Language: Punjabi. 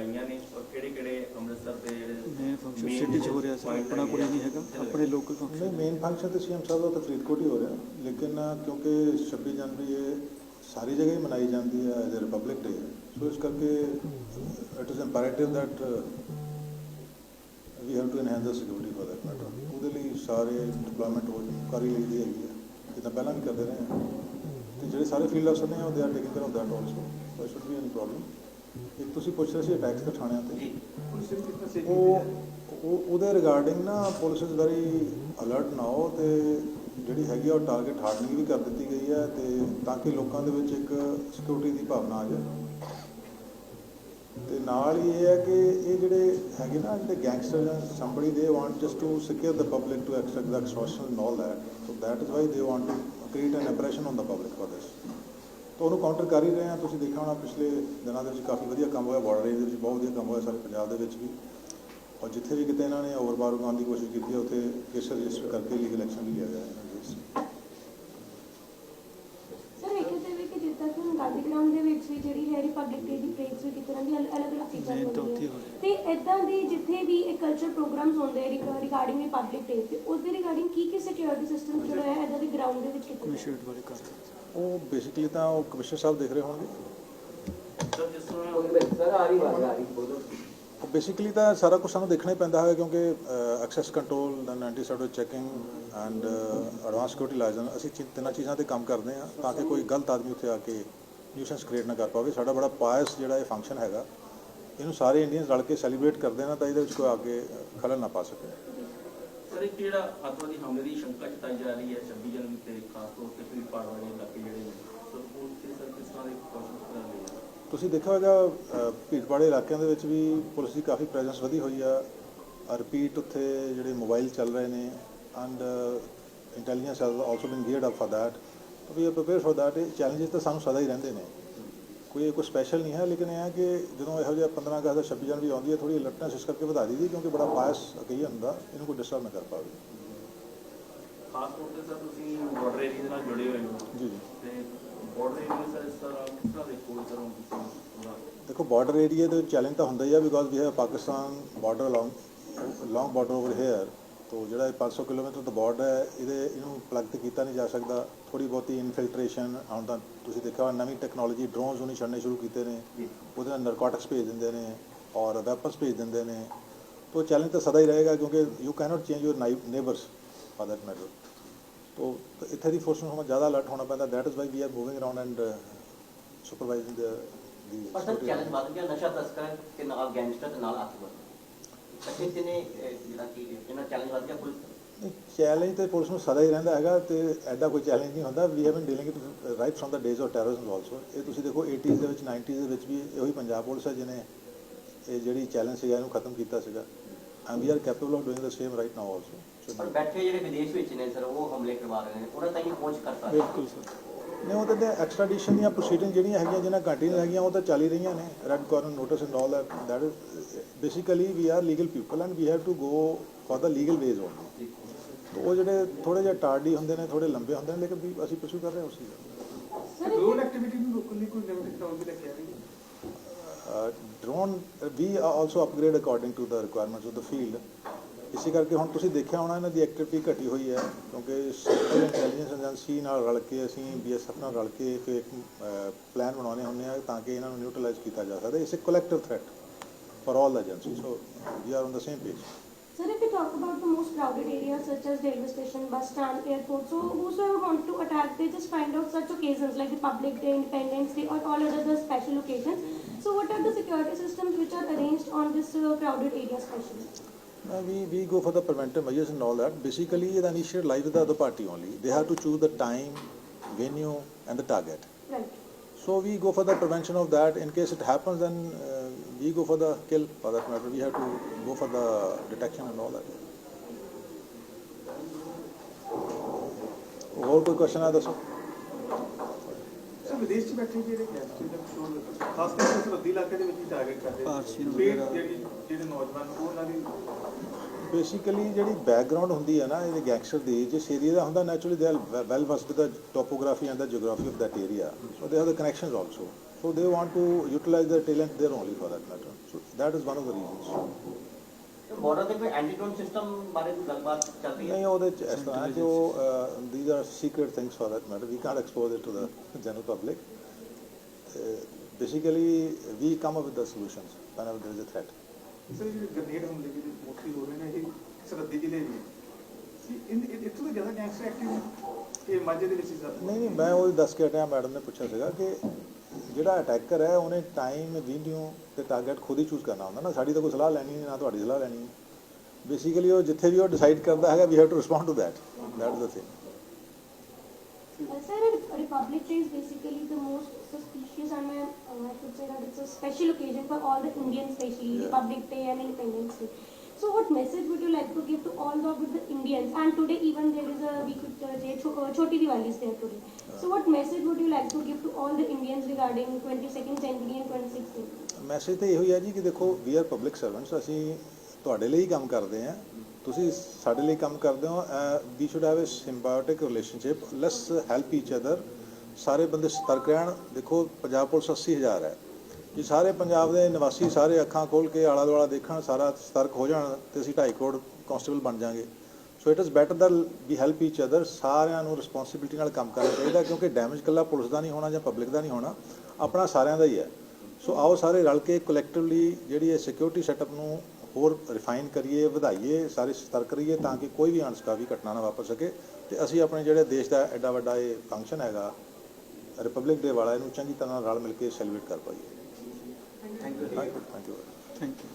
ਲਗਾਈਆਂ ਨੇ ਔਰ ਕਿਹੜੇ ਕਿਹੜੇ ਅੰਮ੍ਰਿਤਸਰ ਦੇ ਜਿਹੜੇ ਸਿਟੀ 'ਚ ਹੋ ਰਿਹਾ ਸੀ ਆਪਣਾ ਕੋਈ ਨਹੀਂ ਹੈਗਾ ਆਪਣੇ ਲੋਕਲ ਫੰਕਸ਼ਨ ਮੇਨ ਫੰਕਸ਼ਨ ਤੇ ਸੀਐਮ ਸਾਹਿਬ ਦਾ ਤਾਂ ਫਰੀਦਕੋਟ ਹੀ ਹੋ ਰਿਹਾ। ਲੇਕਿਨ ਕਿਉਂਕਿ 26 ਜਨਵਰੀ ਇਹ ਸਾਰੀ ਜਗ੍ਹਾ ਹੀ ਮਨਾਈ ਜਾਂਦੀ ਹੈ as a republic day so ਇਸ ਕਰਕੇ it is imperative that we have to enhance the security for that matter ਉਹਦੇ ਲਈ ਸਾਰੇ ਡਿਪਲੋਇਮੈਂਟ ਹੋ ਕਰ ਹੀ ਲਈ ਹੈਗੀ ਹੈ। ਜਿੱਦਾਂ ਪਹਿਲਾਂ ਵੀ ਕਰਦੇ ਰਹੇ ਤੇ ਜਿਹੜੇ ਸਾਰੇ ਫੀਲਡ ਅਫਸਰ ਨੇ ਉਹ they are taking care of that also so it should be any problem ਇੱਕ ਤੁਸੀਂ ਪੁੱਛ ਰਹੇ ਸੀ ਅਟੈਕਸ ਤੇ ਥਾਣਿਆਂ ਤੇ ਉਹ ਉਹ ਉਹਦੇ ਰਿਗਾਰਡਿੰਗ ਨਾ police is very alert now ਤੇ ਜਿਹੜੀ ਹੈਗੀ ਆ ਉਹ ਟਾਰਗੇਟ ਹਾਰਡਨਿੰਗ ਵੀ ਕਰ ਦਿੱਤੀ ਗਈ ਹੈ ਤੇ ਤਾਂ ਕਿ ਲੋਕਾਂ ਦੇ ਵਿੱਚ ਇੱਕ ਸਿਕਿਉਰਿਟੀ ਦੀ ਭਾਵਨਾ ਆ ਜਾਏ ਤੇ ਨਾਲ ਹੀ ਇਹ ਹੈ ਕਿ ਇਹ ਜਿਹੜੇ ਹੈਗੇ ਨਾ ਜਿਹੜੇ ਗੈਂਗਸਟਰ ਜਾਂ somebody they want just to secure the public to extract the extortion and all that so that is why they want to create an impression on the public for this ਤਾਂ ਉਹਨੂੰ ਕਾਊਂਟਰ ਕਰ ਹੀ ਰਹੇ ਹਾਂ। ਤੁਸੀਂ ਦੇਖਿਆ ਹੋਣਾ ਪਿਛਲੇ ਦਿਨਾਂ ਦੇ ਵਿੱਚ ਕਾਫੀ ਵਧੀਆ ਕੰਮ ਹੋਇਆ। ਬਾਰਡਰ ਏਰੀਆ ਦੇ ਵਿੱਚ ਬਹੁਤ ਵਧੀਆ ਕੰਮ ਹੋਇਆ ਸਾਰੇ ਪੰਜਾਬ ਦੇ ਵਿੱਚ ਵੀ। ਔਰ ਜਿੱਥੇ ਵੀ ਕਿਤੇ ਇਹਨਾਂ ਨੇ ਓਵਰਬਾਰ ਉਗਾਉਣ ਦੀ ਕੋਸ਼ਿਸ਼ ਕੀਤੀ ਹੈ ਉੱਥੇ ਕੇਸ ਰਜਿਸਟਰ ਕਰਕੇ ਲੀਗਲ ਐਕਸ਼ਨ ਵੀ ਲਿਆ ਗਿਆ। ਹੈ ਸਰ ਵੇਖਿਆ ਜਾਵੇ ਕਿ ਜਿੱਦਾਂ ਕਿ ਹੁਣ ਗਾਂਧੀ ਗਰਾਊਂਡ ਦੇ ਵਿੱਚ ਵੀ ਜਿਹੜੀ ਹੈ ਰਿਪਬਲਿਕ ਡੇ ਦੀ ਪਰੇਡਸ ਵੀ ਕੀਤੀ ਜਾਂਦੀ ਅਲੱਗ ਅਲੱਗ ਚੀਜ਼ਾਂ ਹੁੰਦੀਆਂ। ਤੇ ਇਦਾਂ ਦੀ ਜਿੱਥੇ ਵੀ ਇਹ ਕਲਚਰ ਪ੍ਰੋਗਰਾਮਸ ਹੁੰਦੇ ਰਿਗਾਰਡਿੰਗ ਰਿਪਬਲਿਕ ਡੇ ਤੇ ਉਸ ਦੇ ਰਿਗਾਰਡਿੰਗ ਕੀ ਕੀ ਸਿਕਿਉਰਿਟੀ ਸਿਸਟਮ ਜਿਹੜਾ ਹੈ ਇਦਾਂ ਦੇ ਗਰਾਊਂਡ ਦੇ ਵਿੱਚ ਕੀਤੇ ਕਮਿਸ਼ਨ ਬਾਰੇ ਕਰ ਰਹੇ ਉਹ ਬੇਸਿਕਲੀ ਤਾਂ ਉਹ ਕਮਿਸ਼ਨਰ ਸਾਹਿਬ ਦੇਖ ਰਹੇ ਹੋਣਗੇ। ਸਰ ਆ ਰਹੀ ਆਵਾਜ਼ ਆ ਰਹੀ ਬੋਲੋ ਬੇਸਿਕਲੀ ਤਾਂ ਸਾਰਾ ਕੁਝ ਸਾਨੂੰ ਦੇਖਣਾ ਹੀ ਪੈਂਦਾ ਹੈ ਕਿਉਂਕਿ access control then anti server checking and advance security licence ਅਸੀਂ ਤਿੰਨਾਂ ਚੀਜ਼ਾਂ ਤੇ ਕੰਮ ਕਰਦੇ ਹਾਂ ਤਾਂ ਕਿ ਕੋਈ ਗਲਤ ਆਦਮੀ ਉੱਥੇ ਆ ਕੇ ਨਿਊਸੈਂਸ ਕ੍ਰੀਏਟ ਨਾ ਕਰ ਪਾਵੇ। ਸਾਡਾ ਬੜਾ ਪਾਇਸ ਜਿਹੜਾ ਇਹ ਫੰਕਸ਼ਨ ਹੈਗਾ। ਇਹਨੂੰ ਸਾਰੇ ਇੰਡੀਅਨਸ ਰਲ ਕੇ ਸੈਲੀਬ੍ਰੇਟ ਕਰਦੇ ਨਾ ਤਾਂ ਇਹਦੇ ਵਿੱਚ ਕੋਈ ਆ ਕੇ ਖਲਲ ਨਾ ਪਾ ਸਕੇ। ਸਰ ਇੱਕ ਜਿਹੜਾ ਆਤਵਾਦੀ ਹਮਲੇ ਦੀ ਸ਼ੰਕਾ ਜਤਾਈ ਜਾ ਰਹੀ ਹੈ 26 ਜਨਵਰੀ ਤੇ, ਖਾਸ ਤੌਰ ਤੇ ਫਿਰ ਪਹਾੜ ਵਾਲੇ ਇਲਾਕੇ ਜਿਹੜੇ ਨੇ? ਸਰ, ਉਹ ਤੇ ਸਰ ਕਿਸ ਤਰ੍ਹਾਂ ਦੇ ਕੋਸ਼ਿਸ਼ ਕਰ ਰਹੀ ਹੈ ਤੁਸੀਂ ਦੇਖਿਆ ਹੋਵੇਗਾ ਭੀੜਪਾੜੇ ਇਲਾਕਿਆਂ ਦੇ ਵਿੱਚ ਵੀ ਪੁਲਿਸ ਦੀ ਕਾਫੀ ਪ੍ਰੈਜ਼ੈਂਸ ਵਧੀ ਹੋਈ ਆ। ਰਿਪੀਟ ਉੱਥੇ ਜਿਹੜੇ ਮੋਬਾਈਲ ਚੱਲ ਰਹੇ ਨੇ and intelligence has also been geared up for that we are prepare for that ਇਹ ਚੈਲੰਜਸ ਤਾਂ ਸਾਨੂੰ ਸਦਾ ਹੀ ਰਹਿੰਦੇ ਨੇ। ਕੋਈ ਕੋਈ ਸਪੈਸ਼ਲ ਨਹੀਂ ਹੈ ਲੇਕਿਨ ਇਹ ਹੈ ਕਿ ਜਦੋਂ ਇਹੋ ਜਿਹਾ 15 ਅਗਸਤ ਦਾ 26 ਜਨਵਰੀ ਆਉਂਦੀ ਹੈ ਥੋੜੀ ਅਲਰਟਨੈਸ ਇਸ ਕਰਕੇ ਵਧਾ ਦਿੱਤੀ ਕਿਉਂਕਿ ਬੜਾ ਬਾਇਸ ਕਹੀ ਹੁੰਦਾ ਇਹਨੂੰ ਕੋਈ ਡਿਸਟਰਬ ਨਾ ਕਰ ਪਾਵੇ। ਖਾਸ ਤੌਰ ਤੇ ਸਰ ਤੁਸੀਂ ਬਾਰਡਰ ਏਰੀਆ ਦੇ ਨਾਲ ਜੁੜੇ ਹੋਏ ਹੋ। ਜੀ ਜੀ। ਤੇ ਬਾਰਡਰ ਏਰੀਆ ਸਰ ਇਸ ਤਰ੍ਹਾਂ ਕਿਸ ਤਰ੍ਹਾਂ ਦੇਖੋ ਤੁਸੀਂ ਬਾਰਡਰ ਏਰੀਆ ਦੇ ਚੈਲੰਜ ਤਾਂ ਹੁੰਦਾ ਹੀ ਆ because we have Pakistan border along long border over here ਤੋਂ ਜਿਹੜਾ ਇਹ 500 ਕਿਲੋਮੀਟਰ ਤੋਂ ਬਾਰਡਰ ਹੈ ਇਹਦੇ ਇਹਨੂੰ ਪਲੱਗ ਤੇ ਕੀਤਾ ਨਹੀਂ ਜਾ ਸਕਦਾ। ਥੋੜੀ ਬਹੁਤੀ ਇਨਫਿਲਟ੍ਰੇਸ਼ਨ ਆਉਣ ਦਾ ਤੁਸੀਂ ਦੇਖਿਆ ਹੋਣਾ ਨਵੀਂ ਟੈਕਨੋਲੋਜੀ ਡਰੋਨਸ ਉਹਨੇ ਛੱਡਣੇ ਸ਼ੁਰੂ ਕੀਤੇ ਨੇ। ਉਹਦੇ ਨਾਲ ਨਰਕੋਟਿਕਸ ਭੇਜ ਦਿੰਦੇ ਨੇ ਔਰ ਵੈਪਨਸ ਭੇਜ ਦਿੰਦੇ ਨੇ। ਤੋ ਚੈਲੰਜ ਤਾਂ ਸਦਾ ਹੀ ਰਹੇਗਾ ਕਿਉਂਕਿ you cannot change your neighbours for that matter ਤੋ ਇੱਥੇ ਦੀ ਫੋਰਸ ਨੂੰ ਹੁਣ ਜ਼ਿਆਦਾ ਅਲਰਟ ਹੋਣਾ ਪੈਂਦਾ। That is why we are moving around and supervising ਦੀ ਪਰ ਸਰ ਚੈਲੰਜ ਵੱਧ ਗਿਆ ਨਸ਼ਾ ਤਸਕਰ ਤੇ ਨਾਲ ਗੈਂਗਸਟਰ ਤੇ ਨਾਲ ਆਤਵਾਦ ਅੱਛੇ ਤੇ ਨੇ ਜਿਹੜਾ ਕਿ ਇਹਨਾਂ ਚੈਲੰਜ ਵੱਧ ਗਿਆ ਪੁਲਿਸ ਦਾ। ਚੈਲੰਜ ਤੇ ਪੁਲਿਸ ਨੂੰ ਸਦਾ ਹੀ ਰਹਿੰਦਾ ਹੈਗਾ ਤੇ ਐਡਾ ਕੋਈ ਚੈਲੰਜ ਨਹੀਂ ਹੁੰਦਾ। We have been dealing it right from the days of terrorism also ਇਹ ਤੁਸੀਂ ਦੇਖੋ 80s ਦੇ ਵਿੱਚ 90s ਦੇ ਵਿੱਚ ਵੀ ਇਹੀ ਪੰਜਾਬ ਪੁਲਿਸ ਹੈ ਜਿਹਨੇ ਇਹ ਜਿਹੜੀ ਚੈਲੰਜ ਸੀਗਾ ਇਹਨੂੰ ਖਤਮ ਕੀਤਾ ਸੀਗਾ। And we are capable of doing the same right now also ਪਰ ਬੈਠੇ ਜਿਹੜੇ ਵਿਦੇਸ਼ ਵਿੱਚ ਨੇ ਸਰ ਉਹ ਹਮਲੇ ਕਰਵਾ ਰਹੇ ਨੇ। ਉਹਨਾਂ ਤਾਈਂ ਪਹੁੰਚ ਕਰ ਸਕਦੇ। ਬਿਲਕੁਲ ਸਰ। ਨਹੀਂ ਉਹ ਤਾਂ ਐਕਸਟ੍ਰੈਡੀਸ਼ਨ ਦੀਆਂ ਪ੍ਰੋਸੀਡਿੰਗ ਜਿਹੜੀਆਂ ਹੈਗੀਆਂ ਜਿਹਨਾਂ ਕੰਟੀਨਿਊ ਹੈਗੀਆਂ ਉਹ ਤਾਂ ਚੱਲ ਹੀ ਰਹੀਆਂ ਨੇ। Red corner notice and all that that is basically we are legal people and we have to go for the legal ways only ਤਾਂ ਉਹ ਜਿਹੜੇ ਥੋੜੇ ਜਿਹਾ ਟਾਰਡੀ ਹੁੰਦੇ ਨੇ ਥੋੜੇ ਲੰਬੇ ਹੁੰਦੇ ਨੇ ਲੇਕਿਨ ਵੀ ਅਸੀਂ ਪਰਸੂ ਕਰ ਰਹੇ ਹਾਂ ਉਸ ਚੀਜ਼ ਨੂੰ ਸਰ ਡਰੋਨ ਐਕਟੀਵਿਟੀ ਨੂੰ ਰੋਕਣ ਲਈ ਕੋਈ ਨਵੀਂ ਟੈਕਨੋਲੋਜੀ ਲੈ ਕੇ ਆ ਰਹੀ ਹੈ drone we also upgrade according to the requirements of the field ਇਸੇ ਕਰਕੇ ਹੁਣ ਤੁਸੀਂ ਦੇਖਿਆ ਹੋਣਾ ਇਹਨਾਂ ਦੀ ਐਕਟੀਵਿਟੀ ਘਟੀ ਹੋਈ ਹੈ ਕਿਉਂਕਿ ਸੈਂਟਰਲ ਇੰਟੈਲੀਜੈਂਸ ਏਜੰਸੀ ਨਾਲ ਰਲ ਕੇ ਅਸੀਂ ਬੀਐਸਐਫ ਨਾਲ ਰਲ ਕੇ ਫਿਰ ਇੱਕ ਪਲਾਨ ਬਣਾਉਣੇ ਹੁੰਦੇ ਆ ਤਾਂ ਕਿ ਇਹਨਾਂ ਨੂੰ ਨਿਊਟਰਲਾਈਜ਼ ਕੀਤਾ ਜਾ ਸਕਦਾ it's a collective threat for all the agency so we are on the same page Sir, if we talk about the most crowded areas such as railway station, bus stand, airport, so whosoever want to attack, they just find out such occasions like Republic Day, Independence Day, or all other the special occasions. So, what are the security systems which are arranged on this uh, crowded area especially? Uh, we, we go for the preventive measures and all that. Basically, the initiative lies with the other party only. They have to choose the time, venue, and the target. Right. So we go for the prevention of that. In case it happens, then uh, we go for the kill. For that matter, we have to go for the detection and all that. ਹੋਰ ਕੋਈ ਕੁਐਸਚਨ ਆ ਦੱਸੋ ਸਰ ਵਿਦੇਸ਼ 'ਚ ਬੈਠੇ ਜਿਹੜੇ ਗੈਂਗਸਟਰ ਦਾ ਕਸ਼ੋਰ ਖਾਸ ਕਰਕੇ ਸਰਹੱਦੀ ਇਲਾਕੇ ਦੇ ਵਿੱਚ ਹੀ ਟਾਰਗੇਟ ਕਰਦੇ ਪਾਰਸੀ ਨੂੰ ਵਗੈਰਾ। ਜਿਹੜੀ ਜਿਹੜੇ ਨੌਜਵਾਨ ਉਹਨਾਂ ਦੀ ਬੇਸਿਕਲੀ ਜਿਹੜੀ ਬੈਕਗ੍ਰਾਉਂਡ ਹੁੰਦੀ ਹੈ ਨਾ ਇਹਦੇ ਗੈਂਗਸਟਰ ਦੀ ਜਿਸ ਏਰੀਆ ਦਾ ਹੁੰਦਾ naturally they well versed the topography and the geography of that area so they have the connections also so they want to utilise the talent there only for that matter so that is one of the reasons border ਤੇ ਕੋਈ ਐਂਟੀਟੋਨ ਸਿਸਟਮ ਬਾਰੇ ਕੋਈ ਗੱਲਬਾਤ ਚੱਲਦੀ ਹੈ ਨਹੀਂ ਉਹਦੇ ਚ ਇਸ ਤਰ੍ਹਾਂ ਜੋ these are secret things for that matter we can't expose it to the general public Basically, we come up with the solutions whenever there is a threat. Sir ਜਿਹੜੇ ਗ੍ਰਨੇਡ ਹਮਲੇ ਜਿਹੜੇ ਮੋਸਟਲੀ ਹੋ ਰਹੇ ਨੇ ਇਹ ਸਰਹੱਦੀ ਜ਼ਿਲ੍ਹੇ ਵੀ ਸੀ ਇਨ ਇੱਥੋਂ ਦਾ ਜ਼ਿਆਦਾ ਗੈਂਗਸਟਰ ਐਕਟਿਵ ਇਹ ਮਾਝੇ ਦੇ ਵਿੱਚ ਜ਼ਿਆਦਾ ਨਹੀਂ ਨਹੀਂ ਮੈਂ ਉਹ ਦੱਸ ਕੇ ਹਟਿਆ ਮੈਡਮ ਨੇ ਪੁੱਛਿਆ ਸੀਗਾ ਕਿ ਜਿਹੜਾ ਅਟੈਕਰ ਹੈ ਉਹਨੇ ਟਾਈਮ ਵੀਡੀਓ ਤੇ ਟਾਰਗੇਟ ਖੁਦ ਹੀ ਚੂਜ਼ ਕਰਨਾ ਹੁੰਦਾ ਨਾ ਸਾਡੀ ਤਾਂ ਕੋਈ ਸਲਾਹ ਲੈਣੀ ਨਹੀਂ ਨਾ ਤੁਹਾਡੀ ਸਲਾਹ ਲੈਣੀ ਬੇਸਿਕਲੀ ਉਹ ਜਿੱਥੇ ਵੀ ਉਹ ਡਿਸਾਈਡ ਕਰਦਾ ਹੈਗਾ we have to respond to that that is the thing Uh, sir, a Republic Day is basically the most suspicious and uh, I could say that it's a special occasion for all the Indians, especially Yeah. Republic Day and Independence Day. So, what message would you like to give to all the, the Indians? And today, even there is a we could uh, say Cho- uh, Choti Diwali is there today. So, what message would you like to give to all the Indians regarding 22nd century and 26th? Message ਤਾਂ ਇਹੋ ਹੀ ਹੈ ਜੀ ਕਿ ਦੇਖੋ ਵੀ ਆਰ ਪਬਲਿਕ ਸਰਵੈਂਟਸ ਅਸੀਂ ਤੁਹਾਡੇ ਲਈ ਕੰਮ ਕਰਦੇ ਹਾਂ ਤੁਸੀਂ ਸਾਡੇ ਲਈ ਕੰਮ ਕਰਦੇ ਹੋ we should have a symbiotic relationship let's help each other ਸਾਰੇ ਬੰਦੇ ਸਤਰਕ ਰਹਿਣ। ਦੇਖੋ, ਪੰਜਾਬ ਪੁਲਿਸ 80000 ਹੈ। ਜੇ ਸਾਰੇ ਪੰਜਾਬ ਦੇ ਨਿਵਾਸੀ ਸਾਰੇ ਅੱਖਾਂ ਖੋਲ ਕੇ ਆਲਾ ਦੁਆਲਾ ਦੇਖਣ, ਸਾਰਾ ਸਤਰਕ ਹੋ ਜਾਣ, ਤੇ ਅਸੀਂ 2.5 ਕਰੋੜ ਕਾਂਸਟੇਬਲ ਬਣ ਜਾਾਂਗੇ। So it is better that we help each other ਸਾਰਿਆਂ ਨੂੰ ਰਿਸਪੌਂਸਿਬਿਲਟੀ ਨਾਲ ਕੰਮ ਕਰਨਾ ਚਾਹੀਦਾ, ਕਿਉਂਕਿ ਡੈਮੇਜ ਇਕੱਲਾ ਪੁਲਿਸ ਦਾ ਨਹੀਂ ਹੋਣਾ ਜਾਂ ਪਬਲਿਕ ਦਾ ਨਹੀਂ ਹੋਣਾ। ਆਪਣਾ ਸਾਰਿਆਂ ਦਾ ਹੀ ਹੈ। ਸੋ ਆਓ ਸਾਰੇ ਰਲ ਕੇ ਕਲੈਕਟਿਵਲੀ ਜਿਹੜੀ ਇਹ ਸਿਕਿਉਰਿਟੀ ਸੈਟਅਪ ਨੂੰ ਹੋਰ ਰਿਫਾਈਨ ਕਰੀਏ ਵਧਾਈਏ ਸਾਰੇ ਸਤਰਕ ਰਹੀਏ ਤਾਂ ਕਿ ਕੋਈ ਵੀ ਅਣਸਕਾਵੀ ਘਟਨਾ ਨਾ ਵਾਪਰ ਸਕੇ ਤੇ ਅਸੀਂ ਆਪਣੇ ਜਿਹੜੇ ਦੇਸ਼ ਦਾ ਐਡਾ ਵੱਡਾ ਇਹ ਫੰਕਸ਼ਨ ਹੈਗਾ ਰਿਪਬਲਿਕ ਡੇ ਵਾਲਾ ਇਹਨੂੰ ਚੰਗੀ ਤਰ੍ਹਾਂ ਨਾਲ ਰਲ ਮਿਲ ਕੇ ਸੈਲੀਬ੍ਰੇਟ ਕਰ ਪਾਈਏ। Thank you thank you thank you